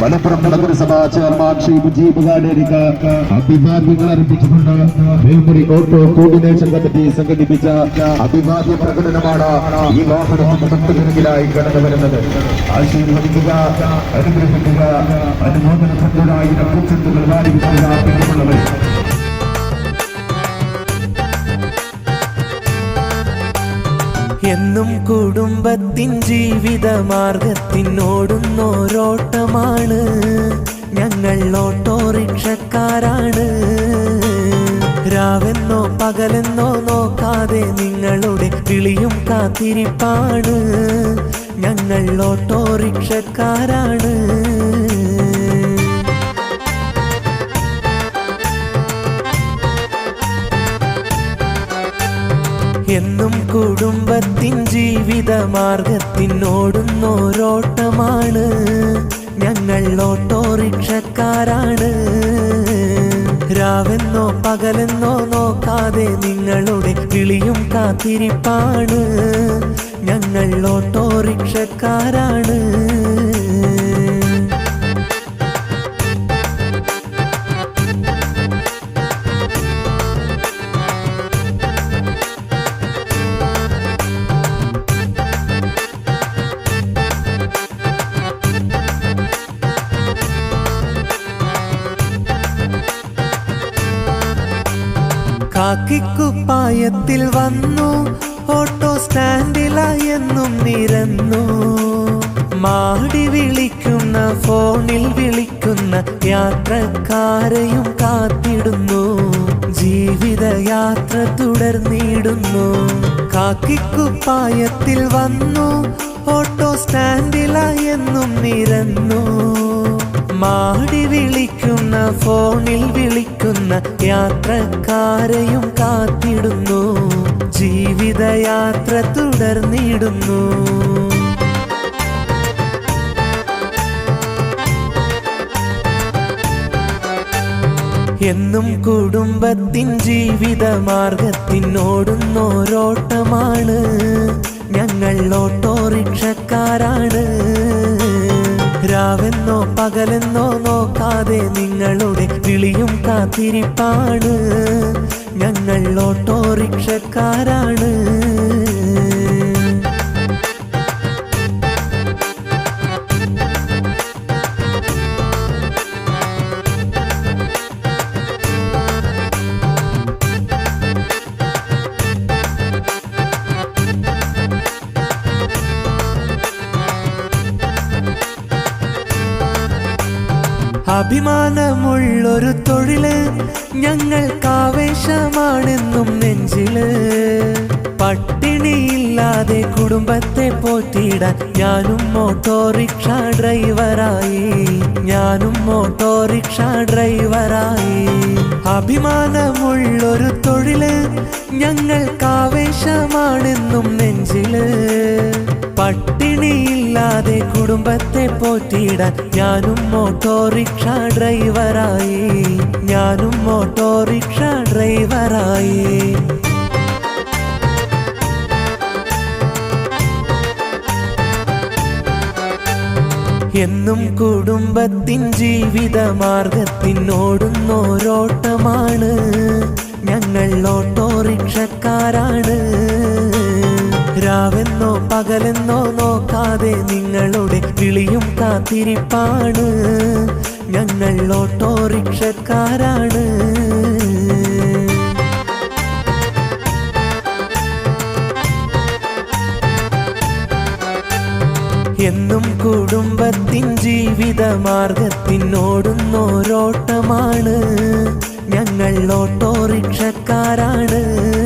മലപ്പുറം നഗരസഭാ ചെയർമാൻ ശ്രീ മുജീബ് ഗാഡേരിക്ക്. അഭിവാദ്യങ്ങൾ അർപ്പിച്ചുകൊണ്ട് മേൽമുറി ഓട്ടോ കോർഡിനേഷൻ കമ്മിറ്റി സംഘടിപ്പിച്ച അഭിവാദ്യ പ്രകടനമാണ് ഈ വാഹനത്തിന് തൊട്ടുപിറകിലായി കടന്നു വരുന്നത്. ആശീർവദിക്കുക അനുഗ്രഹിക്കുക അനുമോദന ഭക്തരായിരം പൂച്ചെത്തുകൾ വാരിക്കുക എന്നും കുടുംബത്തിൻ ജീവിത മാർഗത്തിനോടുന്നോരോട്ടമാണ് ഞങ്ങൾ ഓട്ടോറിക്ഷക്കാരാണ്. രാവെന്നോ പകലെന്നോ നോക്കാതെ നിങ്ങളുടെ കിളിയും കാത്തിരിപ്പാണ്. ഞങ്ങൾ ഓട്ടോറിക്ഷക്കാരാണ്. എന്നും കുടുംബത്തിൻ ജീവിത മാർഗത്തിനോടുന്നോരോട്ടമാണ് ഞങ്ങൾ ഓട്ടോറിക്ഷക്കാരാണ്. രാവെന്നോ പകലെന്നോ നോക്കാതെ നിങ്ങളുടെ കിളിയും കാത്തിരിപ്പാണ്. ഞങ്ങൾ ഓട്ടോറിക്ഷക്കാരാണ്. കാക്കിക്കുപ്പായത്തിൽ വന്നു ഓട്ടോ സ്റ്റാൻഡിലായെന്നും നിരന്നു. മാടി വിളിക്കുന്ന ഫോണിൽ വിളിക്കുന്ന യാത്രക്കാരെയും കാത്തിടുന്നു. ജീവിതയാത്ര തുടർന്നിടുന്നു. കാക്കിക്കുപ്പായത്തിൽ വന്നു ഓട്ടോ സ്റ്റാൻഡിലായെന്നും നിരന്നു. മാടി വിളിക്കുന്ന ഫോണിൽ വിളിക്കുന്ന യാത്രക്കാരെയും കാത്തിടുന്നു. ജീവിതയാത്ര തുടർന്നിടുന്നു. എന്നും കുടുംബത്തിൻ ജീവിത മാർഗത്തിനോടുന്നോരോട്ടമാണ് ഞങ്ങൾ ഓട്ടോറിക്ഷക്കാരാണ് രാവെന്നോ പകലെന്നോ നോക്കാതെ നിങ്ങളുടെ വിളിയും കാത്തിരിപ്പാണ്. ഞങ്ങൾ ഓട്ടോറിക്ഷക്കാരാണ്. അഭിമാനമുള്ളൊരു തൊഴിൽ ഞങ്ങൾക്കാവേശമാണെന്നും നെഞ്ചിൽ. പട്ടിണിയില്ലാതെ കുടുംബത്തെ പോറ്റിയിടാൻ ഞാനും ഓട്ടോറിക്ഷ ഡ്രൈവറായി. ഞാനും ഓട്ടോറിക്ഷ ഡ്രൈവറായി. അഭിമാനമുള്ളൊരു തൊഴിൽ ഞങ്ങൾക്കാവേശമാണെന്നും നെഞ്ചിൽ. പട്ടിണിയില്ലാതെ കുടുംബത്തെ പോറ്റിയിടാൻ ഞാനും ഓട്ടോറിക്ഷ ഡ്രൈവറായി. ഞാനും ഓട്ടോറിക്ഷ ഡ്രൈവറായി. എന്നും കുടുംബത്തിൻ ജീവിത മാർഗത്തിനോടുന്നോരോട്ടമാണ്. ഞങ്ങൾ ഓട്ടോറിക്ഷക്കാരാണ്. രാവെന്നോ പകലെന്നോ നോക്കാതെ നിങ്ങളുടെ വിളിയും കാത്തിരിപ്പാണ്. ഞങ്ങൾ ഓട്ടോറിക്ഷക്കാരാണ്. എന്നും കുടുംബത്തിൻ ജീവിത മാർഗത്തിനോടുന്നോരോട്ടമാണ് ഞങ്ങൾ ഓട്ടോറിക്ഷക്കാരാണ്.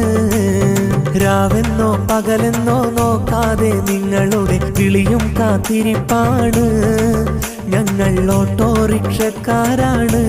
രാവെന്നോ പകലെന്നോ നോക്കാതെ നിങ്ങളുടെ വിളിയും കാത്തിരിപ്പാണ്. ഞങ്ങൾ ഓട്ടോറിക്ഷക്കാരാണ്.